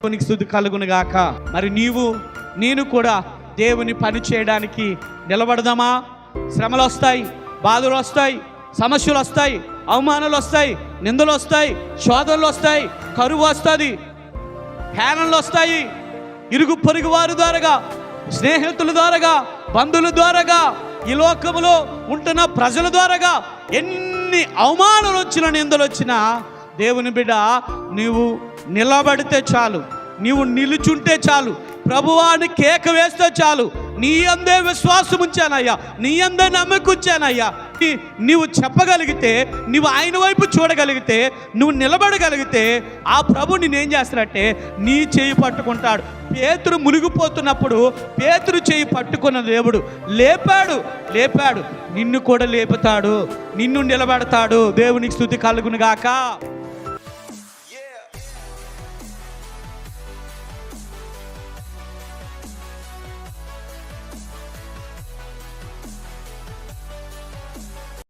దేవునికి స్థుతి కలుగును గాక. మరి నీవు నేను కూడా దేవుని పని చేయడానికి నిలబడదామా? శ్రమలు వస్తాయి బాధలు వస్తాయి సమస్యలు వస్తాయి అవమానాలు వస్తాయి నిందలు వస్తాయి శోధనలు వస్తాయి కరువు వస్తుంది హేనలు వస్తాయి. ఇరుగు పొరుగు వారి ద్వారాగా స్నేహితుల ద్వారాగా బంధువుల ద్వారాగా ఈ లోకములో ఉంటున్న ప్రజల ద్వారాగా ఎన్ని అవమానాలు వచ్చినా నిందలు వచ్చినా దేవుని బిడ్డ నీవు నిలబడితే చాలు. నీవు నిలుచుంటే చాలు. ప్రభువాని కేక వేస్తే చాలు. నీ అందే విశ్వాసం ఉంచానయ్యా. నీ అందే నమ్మకం ఉంచానయ్యా. నీవు చెప్పగలిగితే నీవు ఆయన వైపు చూడగలిగితే నువ్వు నిలబడగలిగితే ఆ ప్రభు నేనేం చేస్తాడంటే నీ చేయి పట్టుకుంటాడు. పేతురు మునిగిపోతున్నప్పుడు పేతురు చేయి పట్టుకున్న దేవుడు లేపాడు. లేపాడు. నిన్ను కూడా లేపుతాడు. నిన్ను నిలబెడతాడు. దేవునికి స్థుతి కలుగును గాక.